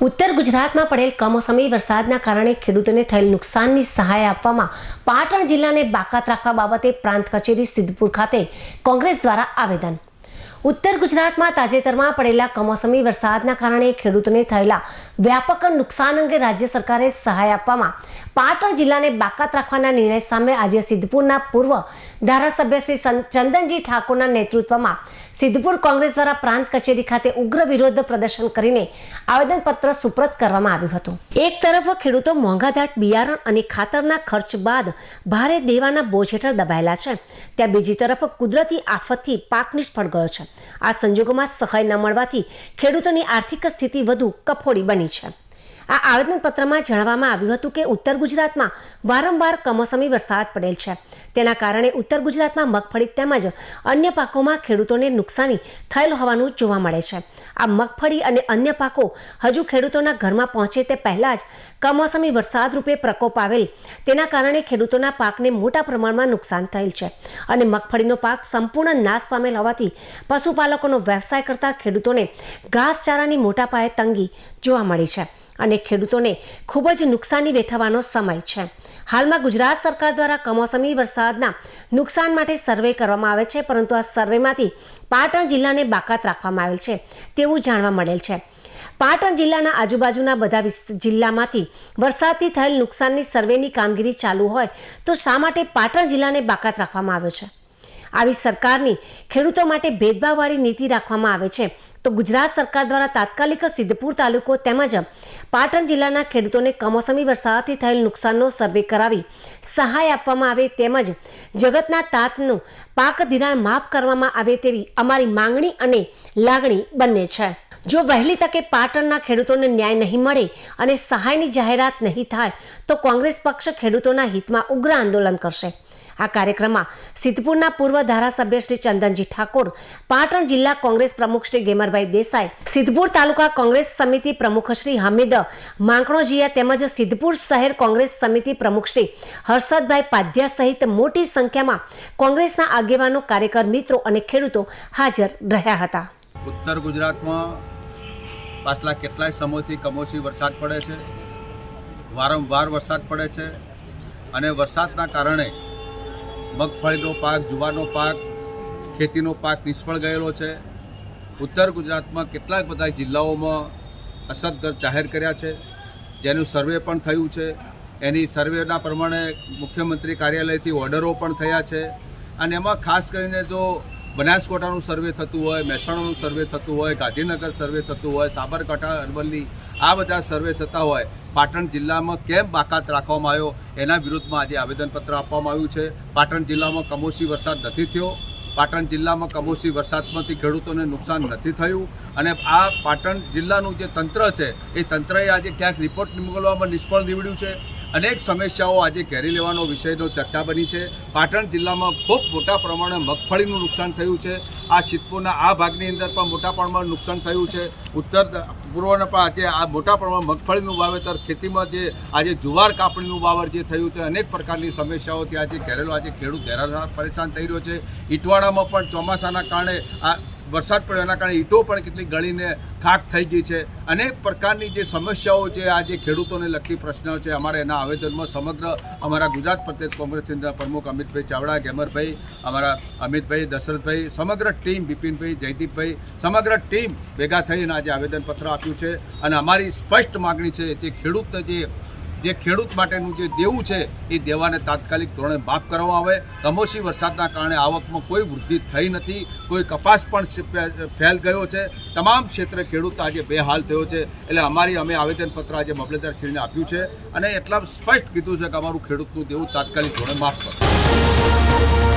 ઉત્તર ગુજરાતમાં પડેલ કમોસમી વરસાદના કારણે ખેડૂતોને થયેલ નુકસાનની સહાય આપવામાં પાટણ જિલ્લાને બાકાત રાખવા બાબતે પ્રાંત કચેરી સિદ્ધપુર ખાતે કોંગ્રેસ દ્વારા આવેદન. ઉત્તર ગુજરાતમાં તાજેતરમાં પડેલા કમોસમી વરસાદના કારણે ખેડૂતોને થયેલા વ્યાપક નુકસાન અંગે રાજ્ય સરકારે સહાય આપવામાં પાટણ જિલ્લાને બાકાત રાખવાના નિર્ણય સામે આજે સિદ્ધપુરના પૂર્વ ધારાસભ્ય શ્રી ચંદનજી ઠાકોરના નેતૃત્વમાં સિદ્ધપુર કોંગ્રેસ દ્વારા પ્રાંત કચેરી ખાતે ઉગ્ર વિરોધ પ્રદર્શન કરીને આવેદનપત્ર સુપ્રત કરવામાં આવ્યું હતું. એક તરફ ખેડૂતો મોંઘાદાટ, બિયારણ અને ખાતરના ખર્ચ બાદ ભારે દેવાના બોજ હેઠળ દબાયેલા છે. ત્યાં બીજી તરફ કુદરતી આફતથી પાક નિષ્ફળ ગયો છે. આ સંજોગોમાં સહાય ન મળવાથી ખેડૂતોની આર્થિક સ્થિતિ વધુ કફોડી બની છે. આ આવેદનપત્રમાં જણાવવામાં આવ્યું હતું કે ઉત્તર ગુજરાતમાં વારંવાર કમોસમી વરસાદ પડેલ છે. તેના કારણે ઉત્તર ગુજરાતમાં મગફળી તેમજ અન્ય પાકોમાં ખેડૂતોને નુકસાની થયેલ હોવાનું જોવા મળે છે. આ મગફળી અને અન્ય પાકો હજુ ખેડૂતોના ઘરમાં પહોંચે તે પહેલાં જ કમોસમી વરસાદ રૂપે પ્રકોપ આવેલ. તેના કારણે ખેડૂતોના પાકને મોટા પ્રમાણમાં નુકસાન થયેલ છે અને મગફળીનો પાક સંપૂર્ણ નાશ પામેલ હોવાથી પશુપાલકોનો વ્યવસાય કરતા ખેડૂતોને ઘાસચારાની મોટા પાયે તંગી જોવા મળી છે. અને ખેડૂતોને ખૂબ જ નુકસાની વેઠવાનો સમય છે. હાલમાં ગુજરાત સરકાર દ્વારા કમોસમી વરસાદના નુકસાન માટે સર્વે કરવામાં આવે છે, પરંતુ આ સર્વેમાંથી પાટણ જિલ્લાને બાકાત રાખવામાં આવેલ છે તેવું જાણવા મળેલ છે. પાટણ જિલ્લાના આજુબાજુના બધા જિલ્લામાંથી વરસાદથી થયેલ નુકસાનની સર્વેની કામગીરી ચાલુ હોય તો શા માટે પાટણ જિલ્લાને બાકાત રાખવામાં આવ્યો છે? આવી સરકારની ખેડૂતો માટે ભેદભાવવાળી નીતિ રાખવામાં આવે છે. તો ગુજરાત સરકાર દ્વારા તાત્કાલિક સિદ્ધપુર તાલુકો તેમજ પાટણ જિલ્લાના ખેડૂતોને કમોસમી વરસાદથી થયેલ નુકસાનનો સર્વે કરાવી સહાય આપવામાં આવે તેમજ જગતના તાતનું પાક ધિરાણ માફ કરવામાં આવે તેવી અમારી માંગણી અને લાગણી બંને છે. જો વહેલી તકે પાટણના ખેડૂતોને ન્યાય નહીં મળે અને સહાયની જાહેરાત નહીં થાય, તો કોંગ્રેસ પક્ષ ખેડૂતોના હિતમાં ઉગ્ર આંદોલન કરશે. આ કાર્યક્રમમાં સિદ્ધપુરના પૂર્વ ધારાસભ્ય શ્રી ચંદનજી ઠાકોર, પાટણ જિલ્લા કોંગ્રેસ પ્રમુખ શ્રી ગેમરભાઈ દેસાઈ, સિદ્ધપુર તાલુકા કોંગ્રેસ સમિતિ પ્રમુખ શ્રી હમીદ, માંકણોજીયા તેમજ સિદ્ધપુર શહેર કોંગ્રેસ સમિતિ પ્રમુખ શ્રી હર્ષદભાઈ પાધ્યા સહિત મોટી સંખ્યામાં કોંગ્રેસના આગેવાનો, કાર્યકર, મિત્રો અને ખેડૂતો હાજર રહ્યા હતા. ઉત્તર ગુજરાતમાં પાછલા કેટલાય સમયથી કમોસમી વરસાદ પડે છે. વારંવાર વરસાદ પડે છે અને વરસાદના કારણે મગફળીનો પાક, જુવારનો પાક, ખેતીનો પાક નિષ્ફળ ગયેલો છે. ઉત્તર ગુજરાતમાં કેટલાક બધા જિલ્લાઓમાં અસરગ્રસ્ત જાહેર કર્યા છે. જેનું સર્વે પણ થયું છે. એની સર્વેના પ્રમાણે મુખ્યમંત્રી કાર્યાલયથી ઓર્ડરો પણ થયા છે. અને એમાં ખાસ કરીને જો બનાસકાંઠાનું સર્વે થતું હોય, મહેસાણાનું સર્વે થતું હોય, ગાંધીનગર સર્વે થતું હોય, સાબરકાંઠા, અરવલ્લી, આ બધા સર્વે થતા હોય, પાટણ જિલ્લામાં કેમ બાકાત રાખવામાં આવ્યો? એના વિરુદ્ધમાં આજે આવેદનપત્ર આપવામાં આવ્યું છે. પાટણ જિલ્લામાં કમોસમી વરસાદ નથી થયો. પાટણ જિલ્લામાં કમોસમી વરસાદમાંથી ખેડૂતોને નુકસાન નથી થયું. અને આ પાટણ જિલ્લાનું જે તંત્ર છે, એ તંત્રએ આજે ક્યાંક રિપોર્ટ મોકલવામાં નિષ્ફળ નીવડ્યું છે. અનેક સમસ્યાઓ આજે ઘેરી લેવાનો વિષયનો ચર્ચા બની છે. પાટણ જિલ્લામાં ખૂબ મોટા પ્રમાણે મગફળીનું નુકસાન થયું છે. આ સિદ્ધપુરના આ ભાગની અંદર પણ મોટા પ્રમાણમાં નુકસાન થયું છે. ઉત્તર પૂર્વના પણ આજે આ મોટા પ્રમાણમાં મગફળીનું વાવેતર ખેતીમાં જે, આજે જુવાર કાપણીનું વાવર જે થયું છે, અનેક પ્રકારની સમસ્યાઓથી આજે ઘેરેલો આજે ખેડૂત ઘેરા પરેશાન થઈ રહ્યો છે. ઈટવાડામાં પણ ચોમાસાના કારણે આ વરસાદ પડ્યો, એના કારણે ઈંટો પણ કેટલી ગળીને ખાક થઈ ગઈ છે. અનેક પ્રકારની જે સમસ્યાઓ છે, આ જે ખેડૂતોને લગતી પ્રશ્નો છે, અમારે એના આવેદનમાં સમગ્ર અમારા ગુજરાત પ્રદેશ કોંગ્રેસના પ્રમુખ અમિતભાઈ ચાવડા, ગેમરભાઈ, અમારા અમિતભાઈ દશરથભાઈ, સમગ્ર ટીમ બિપિનભાઈ, જયદીપભાઈ, સમગ્ર ટીમ ભેગા થઈને આજે આવેદનપત્ર આપ્યું છે. અને અમારી સ્પષ્ટ માગણી છે, જે ખેડૂતને જે જે ખેડૂત માટેનું જે દેવું છે, એ દેવાને તાત્કાલિક ધોરણે માફ કરવામાં આવે. કમોસમી વરસાદના કારણે આવકમાં કોઈ વૃદ્ધિ થઈ નથી. કોઈ કપાસ પણ ફેલ ગયો છે. તમામ ક્ષેત્રે ખેડૂત આજે બેહાલ થયો છે. એટલે અમારી, અમે આવેદનપત્ર આજે મામલતદારશ્રીને આપ્યું છે. અને એટલા સ્પષ્ટ કીધું છે કે અમારું ખેડૂતનું દેવું તાત્કાલિક ધોરણે માફ કરો.